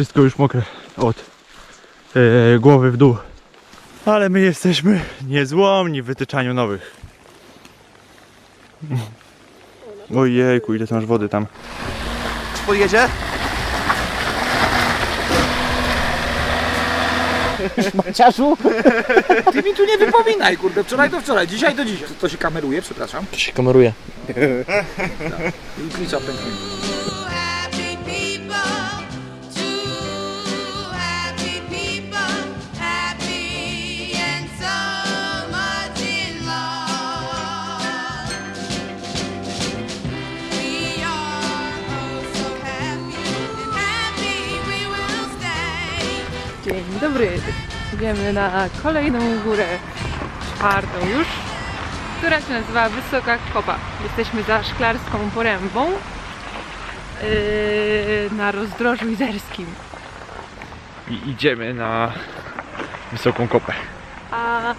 wszystko już mokre od e, głowy w dół. Ale my jesteśmy niezłomni w wytyczaniu nowych. Ojejku, ile masz wody tam. Podjedzie? Maciarzu? Ty mi tu nie wypominaj, kurde. Wczoraj to wczoraj, dzisiaj to dzisiaj. To się kameruje, przepraszam. To się kameruje. I klicza pęknie. Idziemy na kolejną górę, czwartą już, która się nazywa Wysoka Kopa. Jesteśmy za Szklarską Porębą yy, na rozdrożu izerskim. I idziemy na wysoką kopę. A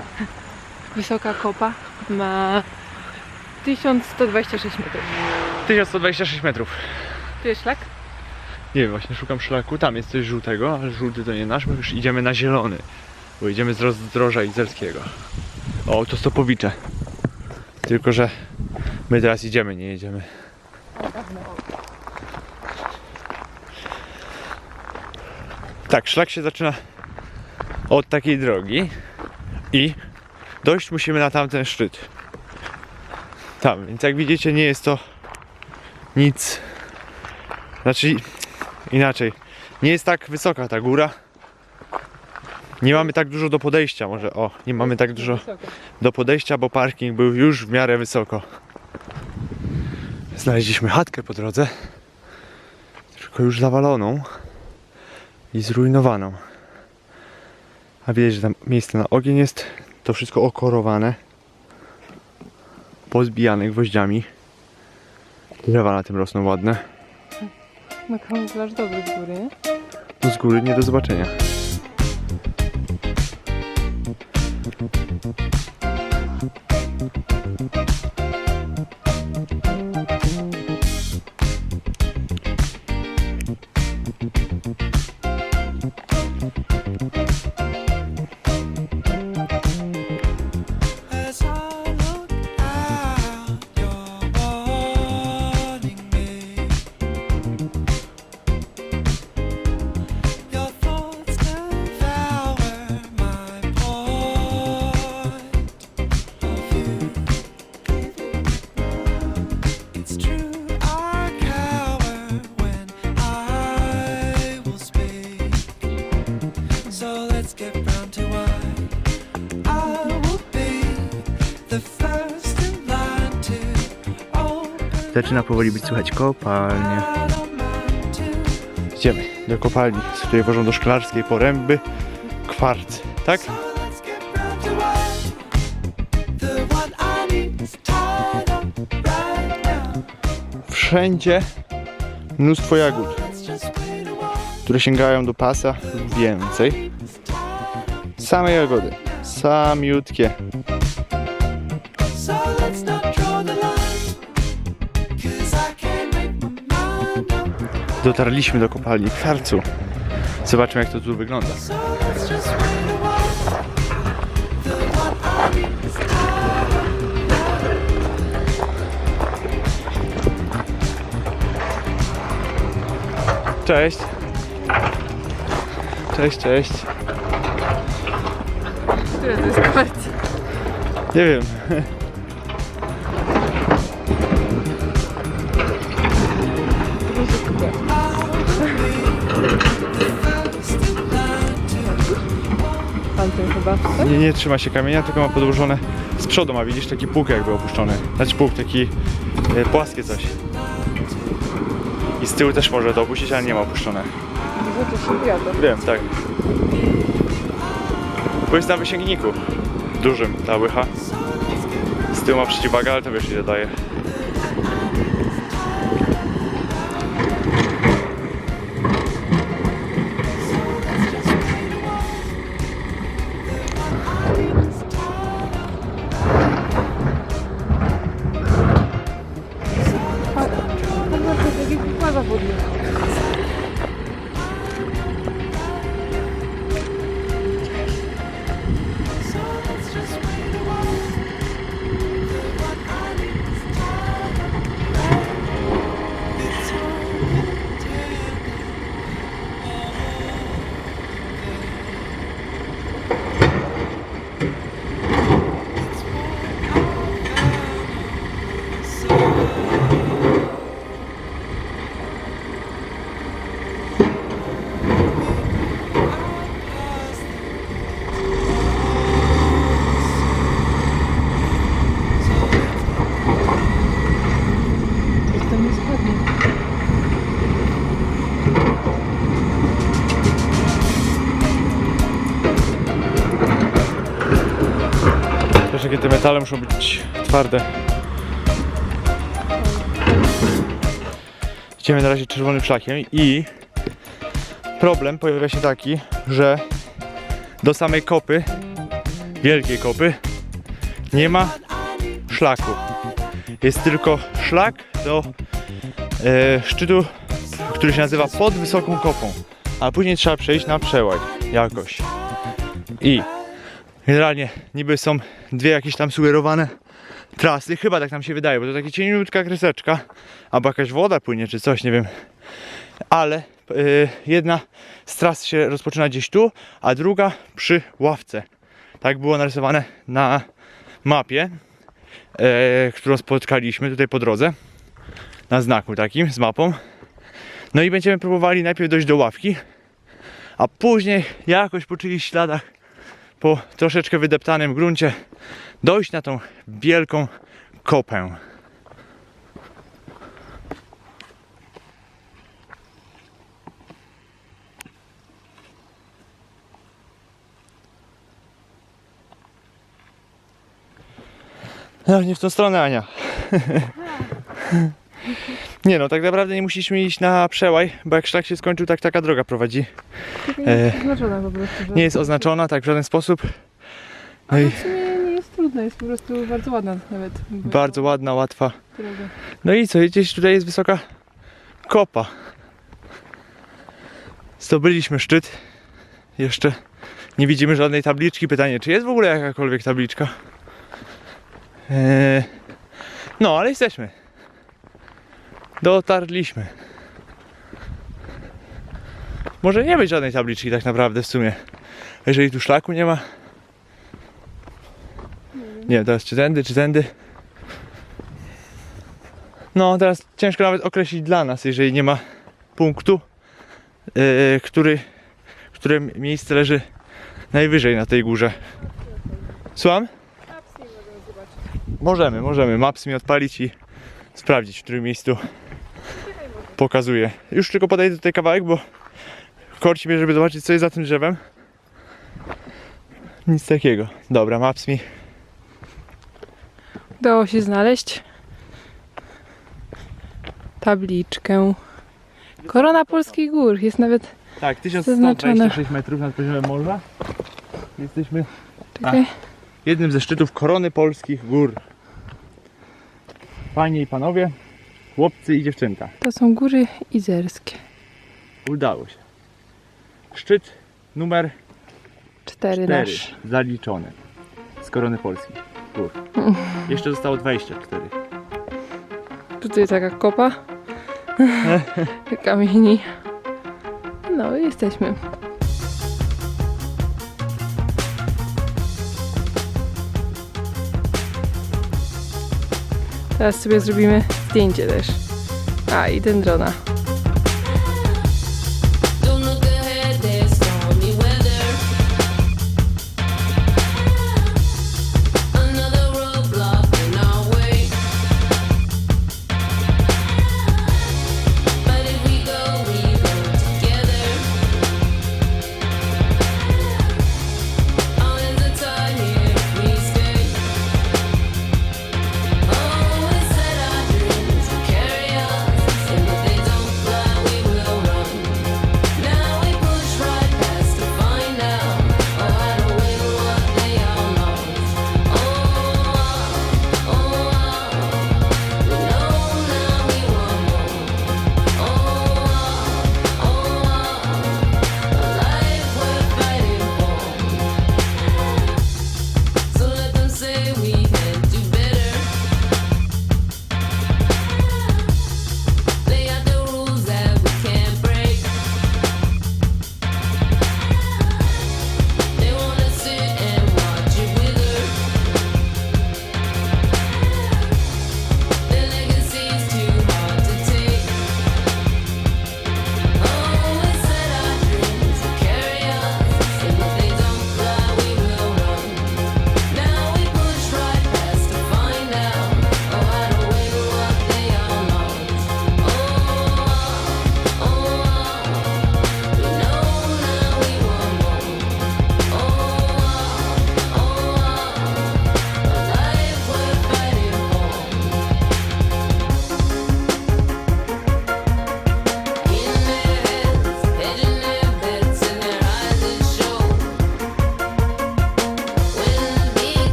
Wysoka Kopa ma 1126 metrów. 1126 metrów. Tu jest szlak? Nie wiem, właśnie szukam szlaku. Tam jest coś żółtego, ale żółty to nie nasz. My już idziemy na zielony, bo idziemy z rozdroża izerskiego. O, to Stopowicze. Tylko, że my teraz idziemy, nie jedziemy. Tak, szlak się zaczyna od takiej drogi i dojść musimy na tamten szczyt. Tam, więc jak widzicie nie jest to nic znaczy inaczej. Nie jest tak wysoka ta góra. Nie mamy tak dużo do podejścia, może o, nie mamy tak dużo do podejścia, bo parking był już w miarę wysoko. Znaleźliśmy chatkę po drodze, tylko już zawaloną i zrujnowaną. A widać, że tam miejsce na ogień jest, to wszystko okorowane, pozbijane gwoździami. Drzewa na tym rosną ładne. No kamuflaż dobry z góry? No z góry nie do zobaczenia. Zaczyna powoli być słychać kopalnie. Idziemy do kopalni, z której wożą do szklarskiej poręby kwarc, tak? Wszędzie mnóstwo jagód, które sięgają do pasa więcej. Same jagody, samiutkie. Dotarliśmy do kopalni kwarcu. Zobaczmy jak to tu wygląda. Cześć. Cześć, cześć. Które to jest kwarc? Nie wiem. Nie, nie trzyma się kamienia, tylko ma podłożone z przodu ma, widzisz, taki pług jakby opuszczony. Znaczy pług, taki e, płaskie coś. I z tyłu też może to opuścić, ale nie ma opuszczone. Złoto się wiadomo. Wiem, tak. Bo jest na wysięgniku. Dużym, ta łycha. Z tyłu ma przeciwwagę, ale to wiesz ile daje. Metale muszą być twarde. Idziemy na razie czerwonym szlakiem i problem pojawia się taki, że do samej kopy, wielkiej kopy, nie ma szlaku. Jest tylko szlak do e, szczytu, który się nazywa pod wysoką kopą. A później trzeba przejść na przełaj jakoś. I generalnie niby są dwie jakieś tam sugerowane trasy, chyba tak nam się wydaje, bo to taka cieniutka kreseczka, albo jakaś woda płynie czy coś, nie wiem. Ale y, jedna z tras się rozpoczyna gdzieś tu, a druga przy ławce. Tak było narysowane na mapie, e, którą spotkaliśmy tutaj po drodze, na znaku takim z mapą. No i będziemy próbowali najpierw dojść do ławki, a później jakoś po czyichś śladach, po troszeczkę wydeptanym gruncie, dojść na tą wielką kopę. No, nie w tą stronę, Ania. Nie no, tak naprawdę nie musieliśmy iść na przełaj, bo jak szlak się skończył, tak taka droga prowadzi. E, Oznaczona po prostu. że- nie jest oznaczona tak w żaden sposób. No Ale i w sumie nie jest trudne, jest po prostu bardzo ładna nawet. bardzo ładna, łatwa. droga. No i co, gdzieś tutaj jest wysoka kopa. Zdobyliśmy szczyt. Jeszcze nie widzimy żadnej tabliczki. Pytanie, czy jest w ogóle jakakolwiek tabliczka? Eee, no, ale jesteśmy. Dotarliśmy. Może nie być żadnej tabliczki tak naprawdę w sumie. Jeżeli tu szlaku nie ma. Nie teraz czy tędy, czy tędy. No, teraz ciężko nawet określić dla nas, jeżeli nie ma punktu, yy, który, które miejsce leży najwyżej na tej górze. Słucham? Możemy, możemy. Maps mi odpalić i sprawdzić, w którym miejscu pokazuje. Już tylko podejdę tutaj kawałek, bo korci mnie, żeby zobaczyć, co jest za tym drzewem. Nic takiego. Dobra, maps mi. Udało się znaleźć tabliczkę. Korona Polskich Gór. Jest nawet. Tak, Zaznaczone. 1126 metrów nad poziomem morza. Jesteśmy Czekaj. jednym ze szczytów korony polskich gór. Panie i panowie, chłopcy i dziewczęta, To są góry izerskie. udało się. Szczyt numer Cztery 4 nasz. zaliczony z korony polskich gór. Jeszcze zostało 24. Tutaj taka kopa. Kamieni. No i jesteśmy. Teraz sobie zrobimy zdjęcie też. A i dendrona.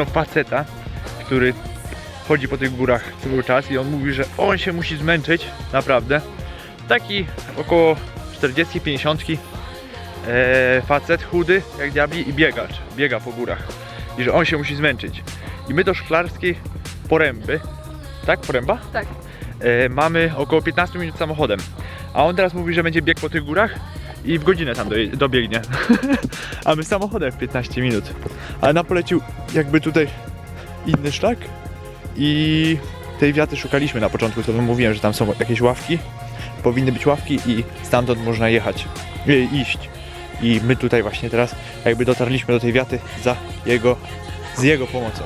Chwilą faceta, który chodzi po tych górach cały czas i on mówi, że on się musi zmęczyć, naprawdę. Taki około 40-50 e, facet, chudy jak diabli i biegacz, biega po górach. I że on się musi zmęczyć. I my do szklarskiej poręby, tak? Poręba? Tak. E, mamy około 15 minut samochodem. A on teraz mówi, że będzie biegł po tych górach i w godzinę tam dobiegnie. A my samochodem w 15 minut. Ale nam polecił jakby tutaj inny szlak i tej wiaty szukaliśmy na początku, to mówiłem, że tam są jakieś ławki. Powinny być ławki i stamtąd można jechać, e, iść. I my tutaj właśnie teraz jakby dotarliśmy do tej wiaty za jego, z jego pomocą.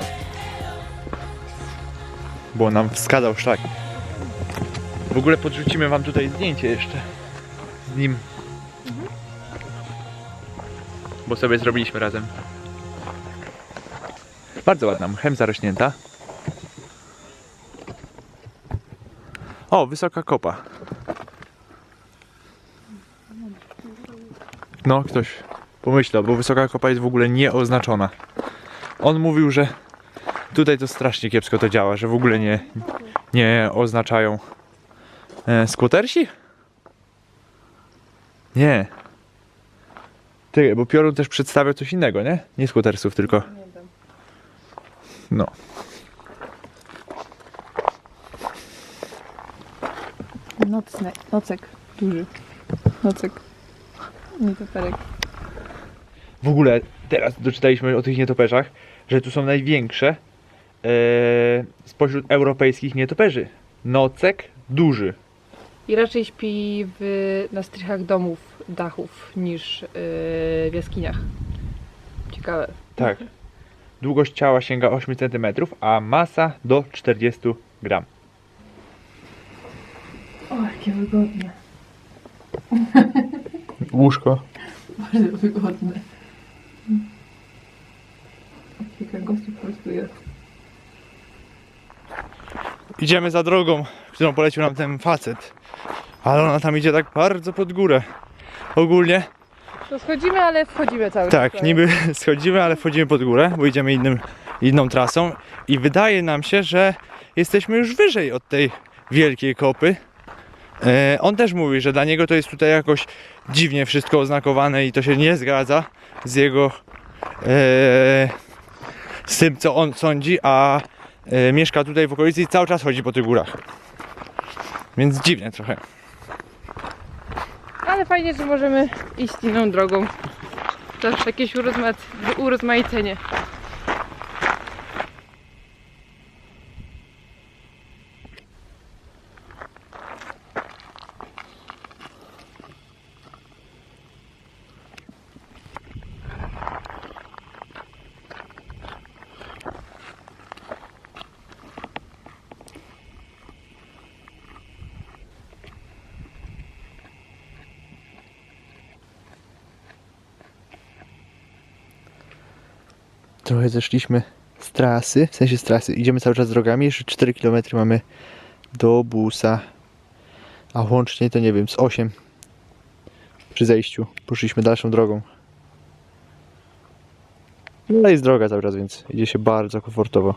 Bo nam wskazał szlak. W ogóle podrzucimy wam tutaj zdjęcie jeszcze z nim. Bo sobie zrobiliśmy razem. Bardzo ładna, mchem zarośnięta. O, wysoka kopa. No, ktoś pomyślał, bo wysoka kopa jest w ogóle nieoznaczona. On mówił, że tutaj to strasznie kiepsko to działa, że w ogóle nie, nie oznaczają E, skłotersi? Nie. Ty, bo Piorun też przedstawiał coś innego, nie? Nie skłotersów, tylko. No. Nocne, nocek duży. Nocek. Nietoperek. W ogóle teraz doczytaliśmy o tych nietoperzach, że tu są największe e, spośród europejskich nietoperzy. Nocek duży. I raczej śpi w, na strychach domów, dachów niż yy, w jaskiniach. Ciekawe. Tak. Długość ciała sięga 8 cm, a masa do 40 gram. O, jakie wygodne. Łóżko. Bardzo wygodne. Kilka gości po prostu jest. Idziemy za drogą, którą polecił nam ten facet. Ale ona tam idzie tak bardzo pod górę. Ogólnie, To schodzimy, ale wchodzimy cały tak, czas. niby schodzimy, ale wchodzimy pod górę, bo idziemy innym, inną trasą. I wydaje nam się, że jesteśmy już wyżej od tej wielkiej kopy. E, on też mówi, że dla niego to jest tutaj jakoś dziwnie wszystko oznakowane i to się nie zgadza z jego e, z tym, co on sądzi, a e, mieszka tutaj w okolicy i cały czas chodzi po tych górach. Więc dziwnie trochę. Ale fajnie, że możemy iść inną drogą. Jest jakieś urozma- urozmaicenie. Trochę zeszliśmy z trasy, w sensie z trasy. Idziemy cały czas drogami, jeszcze 4 km mamy do busa. A łącznie to nie wiem, z 8 przy zejściu. Poszliśmy dalszą drogą. No jest droga cały czas, więc idzie się bardzo komfortowo.